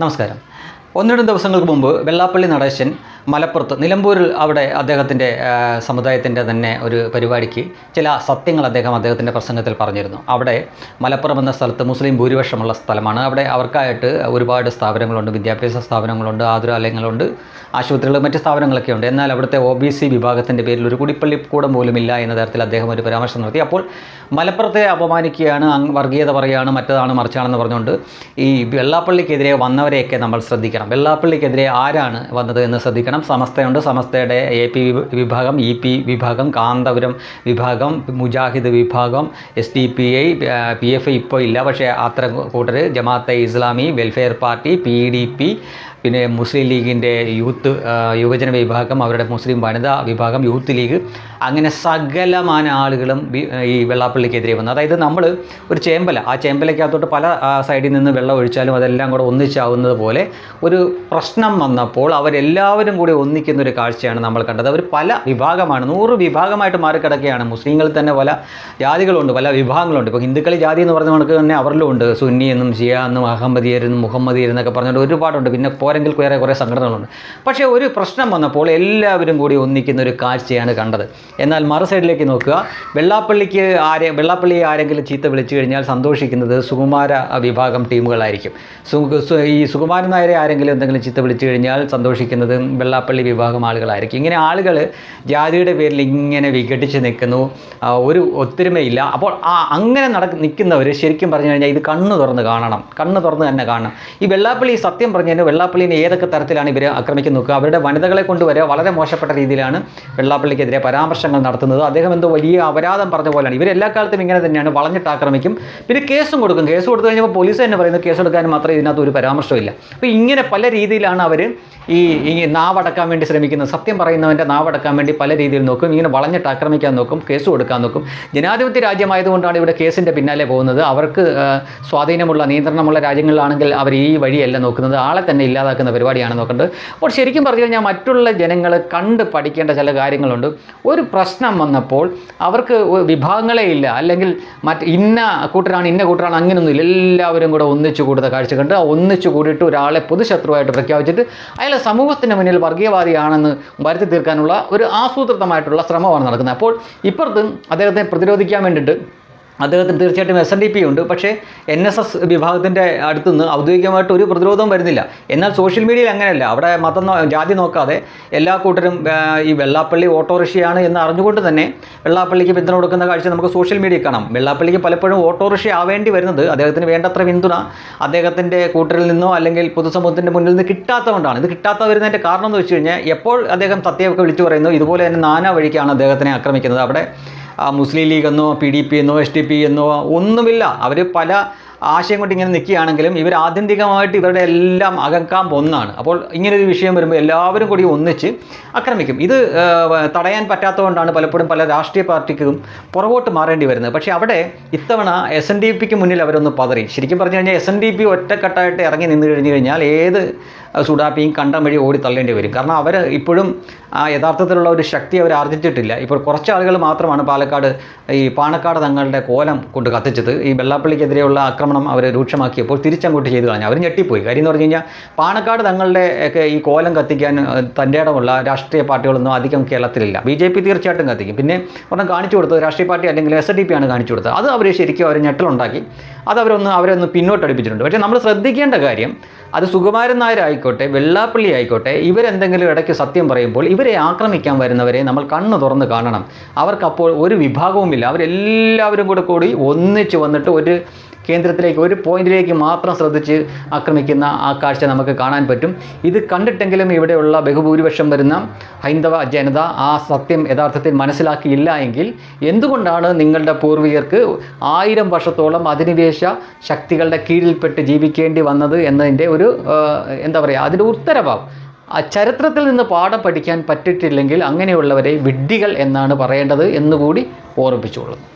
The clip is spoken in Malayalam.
നമസ്കാരം ഒന്ന് രണ്ട് ദിവസങ്ങൾക്ക് മുമ്പ് വെള്ളാപ്പള്ളി നടേശൻ മലപ്പുറത്ത് നിലമ്പൂരിൽ അവിടെ അദ്ദേഹത്തിന്റെ സമുദായത്തിന്റെ തന്നെ ഒരു പരിപാടിക്ക് ചില സത്യങ്ങൾ അദ്ദേഹം അദ്ദേഹത്തിന്റെ പ്രസംഗത്തിൽ പറഞ്ഞിരുന്നു. അവിടെ മലപ്പുറം എന്ന സ്ഥലത്ത് മുസ്ലിം ഭൂരിപക്ഷമുള്ള സ്ഥലമാണ്. അവിടെ അവർക്കായിട്ട് ഒരുപാട് സ്ഥാപനങ്ങളുണ്ട് വിദ്യാഭ്യാസ സ്ഥാപനങ്ങളുണ്ട് ആതുരാലയങ്ങളുണ്ട് ആശുപത്രികൾ മറ്റ് സ്ഥാപനങ്ങളൊക്കെ ഉണ്ട്. എന്നാൽ അവിടുത്തെ ഒ ബി സി വിഭാഗത്തിന്റെ പേരിൽ ഒരു കുടിപ്പള്ളിക്കൂടം പോലും ഇല്ല എന്ന തരത്തിൽ അദ്ദേഹം ഒരു പരാമർശം നടത്തി. അപ്പോൾ മലപ്പുറത്തെ അപമാനിക്കുകയാണ് വർഗീയത പറയുകയാണ് മറ്റതാണ് മറിച്ചാണെന്ന് പറഞ്ഞുകൊണ്ട് ഈ വെള്ളാപ്പള്ളിക്കെതിരെ വന്നവരെയൊക്കെ നമ്മൾ ശ്രദ്ധിക്കണം. വെള്ളാപ്പള്ളിക്കെതിരെ ആരാണ് വന്നത് എന്ന് ശ്രദ്ധിക്കണം. സമസ്തയുണ്ട്. സമസ്തയുടെ എ പി വിഭാഗം ഇ പി വിഭാഗം കാന്തപുരം വിഭാഗം മുജാഹിദ് വിഭാഗം S D P I P F I ഇപ്പോൾ ഇല്ല. പക്ഷേ അത്തരം കൂട്ടർ Jamaat-e Islami welfare party P D P പിന്നെ മുസ്ലിം ലീഗിന്റെ യൂത്ത് യുവജന വിഭാഗം അവരുടെ മുസ്ലിം വനിതാ വിഭാഗം യൂത്ത് ലീഗ്. അങ്ങനെ സകലമാന ആളുകളും ഈ വെള്ളാപ്പള്ളിക്കെതിരെ വന്നു. അതായത് നമ്മൾ ഒരു ചേമ്പല. ആ ചേമ്പലയ്ക്കകത്തോട്ട് പല സൈഡിൽ നിന്ന് വെള്ളം ഒഴിച്ചാലും അതെല്ലാം കൂടെ ഒന്നിച്ചാവുന്നത് പോലെ ഒരു പ്രശ്നം വന്നപ്പോൾ അവരെല്ലാവരും കൂടി ഒന്നിക്കുന്ന ഒരു കാഴ്ചയാണ് നമ്മൾ കണ്ടത്. അവർ പല വിഭാഗമാണ്. നൂറ് വിഭാഗമായിട്ട് മാറിക്കിടക്കുകയാണ്. മുസ്ലിങ്ങളിൽ തന്നെ പല ജാതികളുണ്ട് പല വിഭാഗങ്ങളുണ്ട്. ഇപ്പോൾ ഹിന്ദുക്കളി ജാതി എന്ന് പറഞ്ഞ കണക്ക് തന്നെ അവരിലും ഉണ്ട്. സുന്നി എന്നും ഷിയ എന്നും അഹമ്മദിയരെന്നും മുഹമ്മദിയർ എന്നൊക്കെ പറഞ്ഞുകൊണ്ട് ഒരുപാടുണ്ട്. പിന്നെ പോരെങ്കിൽ വേറെ കുറേ സംഘടനകളുണ്ട്. പക്ഷേ ഒരു പ്രശ്നം വന്നപ്പോൾ എല്ലാവരും കൂടി ഒന്നിക്കുന്ന ഒരു കാഴ്ചയാണ് കണ്ടത്. എന്നാൽ മറു സൈഡിലേക്ക് നോക്കുക. വെള്ളാപ്പള്ളിക്ക് ആരെ വെള്ളാപ്പള്ളിയെ ആരെങ്കിലും ചീത്ത വിളിച്ചു കഴിഞ്ഞാൽ സന്തോഷിക്കുന്നത് സുകുമാര വിഭാഗം ടീമുകളായിരിക്കും. ഈ സുകുമാരൻ നായരെ ആരെങ്കിലും എന്തെങ്കിലും ചിത്ത വിളിച്ചു കഴിഞ്ഞാൽ സന്തോഷിക്കുന്നത് വെള്ളാപ്പള്ളി വിഭാഗം ആളുകളായിരിക്കും. ഇങ്ങനെ ആളുകൾ ജാതിയുടെ പേരിൽ ഇങ്ങനെ വിഘടിച്ച് നിൽക്കുന്നു. ഒരു ഒത്തൊരുമയില്ല. അപ്പോൾ ആ അങ്ങനെ നടക്ക് നിൽക്കുന്നവർ ശരിക്കും പറഞ്ഞു കഴിഞ്ഞാൽ ഇത് കണ്ണ് തുറന്ന് കാണണം. കണ്ണ് തുറന്ന് തന്നെ കാണണം. ഈ വെള്ളാപ്പള്ളി സത്യം പറഞ്ഞു കഴിഞ്ഞാൽ വെള്ളാപ്പള്ളിനെ ഏതൊക്കെ തരത്തിലാണ് ഇവർ ആക്രമിക്കുന്നത് നോക്കുക? അവരുടെ വനിതകളെ കൊണ്ടുവരെ വളരെ മോശപ്പെട്ട രീതിയിലാണ് വെള്ളാപ്പള്ളിക്കെതിരെ പരാമർശങ്ങൾ നടത്തുന്നത്. അദ്ദേഹം എന്തോ വലിയ അപരാധം പറഞ്ഞ പോലെയാണ്. ഇവർ എല്ലാ കാലത്തും ഇങ്ങനെ തന്നെയാണ് വളഞ്ഞിട്ട് ആക്രമിക്കും പിന്നെ കേസും കൊടുക്കും. കേസ് കൊടുത്തു കഴിഞ്ഞപ്പോൾ പോലീസ് തന്നെ പറയുന്നത് കേസ് എടുക്കാൻ മാത്രമേ ഇതിനകത്ത് ഒരു പരാമർശമില്ല അപ്പോൾ ഇങ്ങനെ പല രീതിയിലാണ് അവർ ഈ നാവടക്കാൻ വേണ്ടി ശ്രമിക്കുന്നത്. സത്യം പറയുന്നവന്റെ നാവടക്കാൻ വേണ്ടി പല രീതിയിൽ നോക്കും. ഇങ്ങനെ വളഞ്ഞിട്ട് ആക്രമിക്കാൻ നോക്കും. കേസ് കൊടുക്കാൻ നോക്കും. ജനാധിപത്യ രാജ്യമായതുകൊണ്ടാണ് ഇവിടെ കേസിന്റെ പിന്നാലെ പോകുന്നത്. അവർക്ക് സ്വാധീനമുള്ള നിയന്ത്രണമുള്ള രാജ്യങ്ങളിലാണെങ്കിൽ അവർ ഈ വഴിയല്ല നോക്കുന്നത്. ആളെ തന്നെ ഇല്ലാതാക്കുന്ന പരിപാടിയാണ് നോക്കേണ്ടത്. അപ്പോൾ ശരിക്കും പറഞ്ഞു കഴിഞ്ഞാൽ മറ്റുള്ള ജനങ്ങൾ കണ്ട് പഠിക്കേണ്ട ചില കാര്യങ്ങളുണ്ട്. ഒരു പ്രശ്നം വന്നപ്പോൾ അവർക്ക് വിഭാഗങ്ങളെ ഇല്ല. അല്ലെങ്കിൽ മറ്റ് ഇന്ന കൂട്ടരാണ് ഇന്ന കൂട്ടരാണ് അങ്ങനെയൊന്നുമില്ല എല്ലാവരും കൂടെ ഒന്നിച്ചു കൂടുന്ന കാഴ്ച കണ്ട് ഒന്നിച്ചു കൂടിയിട്ട് ഒരാളെ പൊതുശത്രുവായിട്ട് പ്രഖ്യാപിച്ചിട്ട് അയാളെ സമൂഹത്തിന്റെ മുന്നിൽ വർഗീയവാദിയാണെന്ന് വരുത്തി തീർക്കാനുള്ള ഒരു ആസൂത്രിതമായിട്ടുള്ള ശ്രമമാണ് നടക്കുന്നത്. അപ്പോൾ ഇപ്പുറത്ത് അദ്ദേഹത്തെ പ്രതിരോധിക്കാൻ വേണ്ടിയിട്ട് അദ്ദേഹത്തിന് തീർച്ചയായിട്ടും എസ് എൻ ഡി പി ഉണ്ട്. പക്ഷേ എൻ എസ് എസ് വിഭാഗത്തിന്റെ അടുത്തുനിന്ന് ഔദ്യോഗികമായിട്ട് ഒരു പ്രതിരോധവും വരുന്നില്ല. എന്നാൽ സോഷ്യൽ മീഡിയയിൽ അങ്ങനെയല്ല. അവിടെ മതം ജാതി നോക്കാതെ എല്ലാ കൂട്ടരും ഈ വെള്ളാപ്പള്ളി ഓട്ടോറിക്ഷയാണ് എന്ന് അറിഞ്ഞുകൊണ്ട് തന്നെ വെള്ളാപ്പള്ളിക്ക് പിന്തുണ കൊടുക്കുന്ന കാഴ്ച നമുക്ക് സോഷ്യൽ മീഡിയയിൽ കാണാം. വെള്ളാപ്പള്ളിക്ക് പലപ്പോഴും ഓട്ടോറിക്ഷ ആവേണ്ടി വരുന്നത് അദ്ദേഹത്തിന് വേണ്ടത്ര പിന്തുണ അദ്ദേഹത്തിന്റെ കൂട്ടരിൽ നിന്നോ അല്ലെങ്കിൽ പൊതുസമൂഹത്തിന്റെ മുന്നിൽ നിന്ന് കിട്ടാത്തതുകൊണ്ടാണ്. ഇത് കിട്ടാത്ത വരുന്നതിന്റെ കാരണം എന്ന് വെച്ച് കഴിഞ്ഞാൽ എപ്പോൾ അദ്ദേഹം സത്യമൊക്കെ വിളിച്ചു പറയുന്നു ഇതുപോലെ തന്നെ നാനാ വഴിക്കാണ് അദ്ദേഹത്തിനെ ആക്രമിക്കുന്നത്. അവിടെ മുസ്ലിം ലീഗ് എന്നോ പി ഡി പി എന്നോ എസ് ഡി പി എന്നോ ഒന്നുമില്ല. അവർ പല ആശയം കൊണ്ട് ഇങ്ങനെ നിൽക്കുകയാണെങ്കിലും ഇവർ ആത്യന്തികമായിട്ട് ഇവരുടെ എല്ലാം അകക്കാം ഒന്നാണ്. അപ്പോൾ ഇങ്ങനെ ഒരു വിഷയം വരുമ്പോൾ എല്ലാവരും കൂടി ഒന്നിച്ച് ആക്രമിക്കും. ഇത് തടയാൻ പറ്റാത്തതുകൊണ്ടാണ് പലപ്പോഴും പല രാഷ്ട്രീയ പാർട്ടിക്കും പുറകോട്ട് മാറേണ്ടി വരുന്നത്. പക്ഷേ അവിടെ ഇത്തവണ എസ് എൻ ഡി പിക്ക് മുന്നിൽ അവരൊന്ന് പതറി. ശരിക്കും പറഞ്ഞു കഴിഞ്ഞാൽ എസ് എൻ ഡി പി ഒറ്റക്കെട്ടായിട്ട് ഇറങ്ങി നിന്ന് കഴിഞ്ഞു കഴിഞ്ഞാൽ ഏത് സുഡാപ്പിയും കണ്ടം വഴി ഓടി തള്ളേണ്ടി വരും. കാരണം അവർ ഇപ്പോഴും ആ യഥാർത്ഥത്തിലുള്ള ഒരു ശക്തി അവർ ആർജിച്ചിട്ടില്ല. ഇപ്പോൾ കുറച്ച് ആളുകൾ മാത്രമാണ് പാലക്കാട് ഈ പാണക്കാട് തങ്ങളുടെ കോലം കൊണ്ട് കത്തിച്ചത്. ഈ വെള്ളാപ്പള്ളിക്കെതിരെയുള്ള ആക്രമണം അവർ രൂക്ഷമാക്കിയപ്പോൾ തിരിച്ചങ്ങോട്ട് ചെയ്തു കളഞ്ഞു. അവർ ഞെട്ടിപ്പോയി. കാര്യം എന്ന് പറഞ്ഞു കഴിഞ്ഞാൽ പാണക്കാട് തങ്ങളുടെ ഒക്കെ ഈ കോലം കത്തിക്കാൻ തന്റെ ഇടമുള്ള രാഷ്ട്രീയ പാർട്ടികളൊന്നും അധികം കേരളത്തിലില്ല. ബി ജെ പി തീർച്ചയായിട്ടും കത്തിക്കും. പിന്നെ ഒരെണ്ണം കാണിച്ചു കൊടുത്തത് രാഷ്ട്രീയ പാർട്ടി അല്ലെങ്കിൽ എസ് ഡി പി ആണ് കാണിച്ചു കൊടുത്തത്. അത് അവർ ശരിക്കും അവർ ഞെട്ടലുണ്ടാക്കി. അത് അവരൊന്ന് അവരെ ഒന്ന് പിന്നോട്ടടിപ്പിച്ചിട്ടുണ്ട്. പക്ഷേ നമ്മൾ ശ്രദ്ധിക്കേണ്ട കാര്യം അത് സുകുമാരൻ നായർ ആയിക്കോട്ടെ വെള്ളാപ്പള്ളി ആയിക്കോട്ടെ ഇവരെന്തെങ്കിലും ഇടയ്ക്ക് സത്യം പറയുമ്പോൾ ഇവരെ ആക്രമിക്കാൻ വരുന്നവരെ നമ്മൾ കണ്ണ് തുറന്ന് കാണണം. അവർക്കപ്പോൾ ഒരു വിഭാഗവുമില്ല. അവരെല്ലാവരും കൂടെ കൂടി ഒന്നിച്ച് വന്നിട്ട് ഒരു കേന്ദ്രത്തിലേക്ക് ഒരു പോയിന്റിലേക്ക് മാത്രം ശ്രദ്ധിച്ച് ആക്രമിക്കുന്ന ആ കാഴ്ച നമുക്ക് കാണാൻ പറ്റും. ഇത് കണ്ടിട്ടെങ്കിലും ഇവിടെയുള്ള ബഹുഭൂരിപക്ഷം വരുന്ന ഹൈന്ദവ ജനത ആ സത്യം യഥാർത്ഥത്തിൽ മനസ്സിലാക്കിയില്ല എങ്കിൽ എന്തുകൊണ്ടാണ് നിങ്ങളുടെ പൂർവികർക്ക് ആയിരം വർഷത്തോളം അധിനിവേശ ശക്തികളുടെ കീഴിൽപ്പെട്ട് ജീവിക്കേണ്ടി വന്നത് എന്നതിന്റെ ഒരു എന്താ പറയുക അതിന്റെ ഉത്തരവാദം? ആ ചരിത്രത്തിൽ നിന്ന് പാഠം പഠിക്കാൻ പറ്റിയിട്ടില്ലെങ്കിൽ അങ്ങനെയുള്ളവരെ വിഡ്ഢികൾ എന്നാണ് പറയേണ്ടത് എന്നുകൂടി ഓർമ്മിപ്പിച്ചുകൊള്ളുന്നു.